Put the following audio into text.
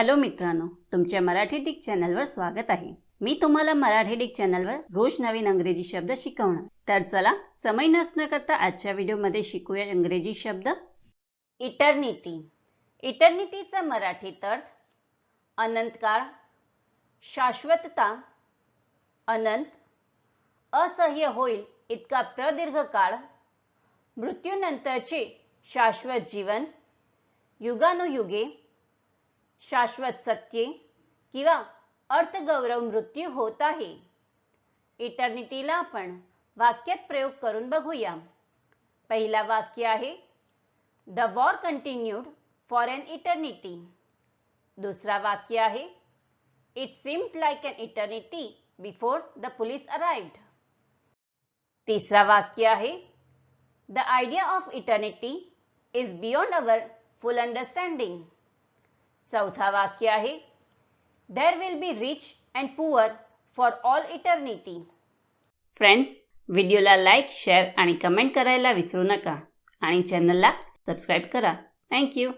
Hello मित्रांनो तुमच्या Marathi Dick चॅनलवर स्वागत आहे. मी तुम्हाला मराठी डिक चॅनलवर रोज नवीन अंग्रेजी शब्द शिकवणार. तर चला समय नसणं करता आजच्या व्हिडिओमध्ये शिकूया इंग्रजी शब्द. इटर्निटी इटर्निटीचा मराठीत अर्थ अनंतकाळ शाश्वतता अनंत असह्य होईल इतका प्रदीर्घ काळ मृत्यूनंतरचे शाश्वत जीवन युगानुयुगे शाश्वत सत्ये किंवा अर्थगौरव मृत्यू होत आहे. इटर्निटीला आपण वाक्यात प्रयोग करून बघूया. पहिला वाक्य आहे the war continued for an eternity दुसरा वाक्य आहे it seemed like an eternity before the police arrived तिसरा वाक्य आहे the idea of eternity is beyond our full understanding चौथा वाक्य आहे. There will be rich and poor for all eternity friends व्हिडिओला लाईक शेअर आणि कमेंट करायला विसरू नका. आणि चॅनलला सबस्क्राईब करा. थँक्यू